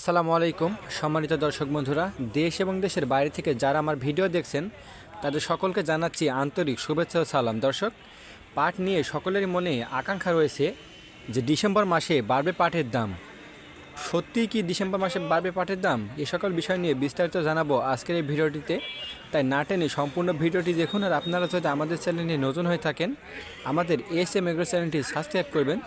আসসালামু আলাইকুম, সম্মানিত দর্শক বন্ধুরা, দেশ এবং দেশের বাইরে থেকে যারা আমার ভিডিও দেখছেন, তাদের সকলকে জানাচ্ছি আন্তরিক শুভেচ্ছা ও সালাম। দর্শক, পাট নিয়ে সকলের মনে আকাঙ্ক্ষা রয়েছে যে ডিসেম্বর মাসে বাড়বে পাটের দাম। সত্যিই কি ডিসেম্বর মাসে বাড়বে পাটের দাম? এ সকল বিষয় নিয়ে বিস্তারিত জানাব আজকের এই ভিডিওটিতে। তাই না টেনে সম্পূর্ণ ভিডিওটি দেখুন আর আপনারা যদি আমাদের চ্যানেলে নতুন হয়ে থাকেন, আমাদের এস এম এগ্রো চ্যানেলটি সাবস্ক্রাইব করবেন,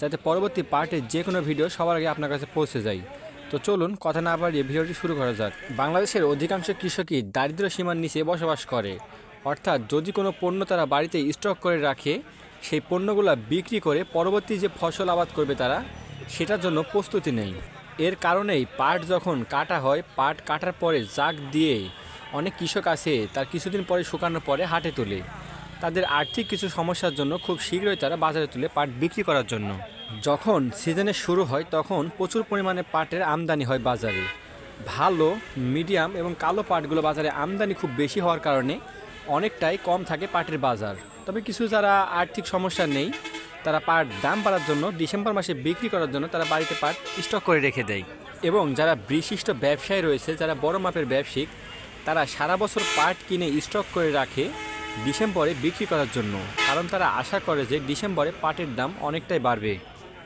যাতে পরবর্তী পার্টের যে কোনো ভিডিও সবার আগে আপনার কাছে পৌঁছে যায়। তো চলুন কথা না বাড়িয়ে ভিডিওটি শুরু করা যাক। বাংলাদেশের অধিকাংশ কৃষকই দারিদ্র সীমার নিচে বসবাস করে। অর্থাৎ যদি কোনো পণ্য তারা বাড়িতে স্টক করে রাখে, সেই পণ্যগুলো বিক্রি করে পরবর্তী যে ফসল আবাদ করবে তারা, সেটার জন্য প্রস্তুতি নেই। এর কারণেই পাট যখন কাটা হয়, পাট কাটার পরে জাগ দিয়ে অনেক কৃষক আছে, তার কিছুদিন পরে শুকানোর পরে হাটে তোলে। তাদের আর্থিক কিছু সমস্যার জন্য খুব শীঘ্রই তারা বাজারে তুলে পাট বিক্রি করার জন্য। যখন সিজনে শুরু হয়, তখন প্রচুর পরিমাণে পাটের আমদানি হয় বাজারে। ভালো, মিডিয়াম এবং কালো পাটগুলো বাজারে আমদানি খুব বেশি হওয়ার কারণে অনেকটাই কম থাকে পাটের বাজার। তবে কিছু যারা আর্থিক সমস্যা নেই, তারা পাট দাম বাড়ার জন্য, ডিসেম্বর মাসে বিক্রি করার জন্য তারা বাড়িতে পাট স্টক করে রেখে দেয়। এবং যারা বিশিষ্ট ব্যবসায়ী রয়েছে, যারা বড় মাপের ব্যবসায়িক, তারা সারা বছর পাট কিনে স্টক করে রাখে ডিসেম্বরে বিক্রি করার জন্য। কারণ তারা আশা করে যে ডিসেম্বরে পাটের দাম অনেকটাই বাড়বে।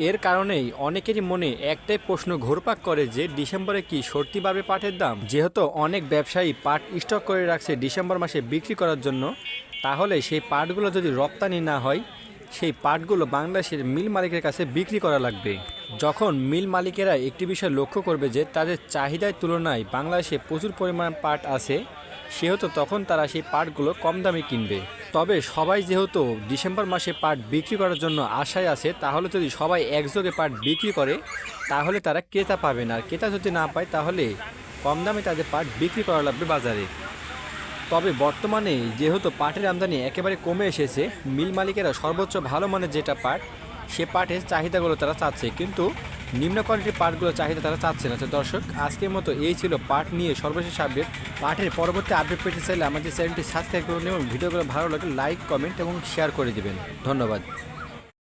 এর কারণেই অনেকেরই মনে একটাই প্রশ্ন ঘোরপাক করে যে ডিসেম্বরে কি সত্যি বাড়বে পাটের দাম? যেহেতু অনেক ব্যবসায়ী পাট স্টক করে রাখছে ডিসেম্বর মাসে বিক্রি করার জন্য, তাহলে সেই পাটগুলো যদি রপ্তানি না হয়, সেই পাটগুলো বাংলাদেশের মিল মালিকের কাছে বিক্রি করা লাগবে। যখন মিল মালিকেরা একটি বিষয় লক্ষ্য করবে যে তাদের চাহিদার তুলনায় বাংলাদেশে প্রচুর পরিমাণ পাট আছে সেহেতু তখন তারা সেই পাটগুলো কম দামে কিনবে। তবে সবাই যেহেতু ডিসেম্বর মাসে পাট বিক্রি করার জন্য আশায় আছে, তাহলে যদি সবাই একযোগে পাট বিক্রি করে, তাহলে তারা ক্রেতা পাবে না। আর ক্রেতা যদি না পায়, তাহলে কম দামে তাদের পাট বিক্রি করা লাগবে বাজারে। তবে বর্তমানে যেহেতু পাটের আমদানি একেবারে কমে এসেছে, মিল মালিকেরা সর্বোচ্চ ভালো মানের যেটা পাট সে পাটের চাহিদাগুলো তারা চাচ্ছে, কিন্তু নিম্ন কোয়ালিটির পাটগুলো চাহিদা তারা চাচ্ছে না। তো দর্শক, আজকের মতো এই ছিল পাট নিয়ে সর্বশেষ আপডেট পাটের পরবর্তী আপডেট পেতে চাইলে আমাদের চ্যানেলটি সাবস্ক্রাইব করুন এবং ভিডিওগুলো ভালো লাগে লাইক কমেন্ট এবং শেয়ার করে দেবেন। ধন্যবাদ।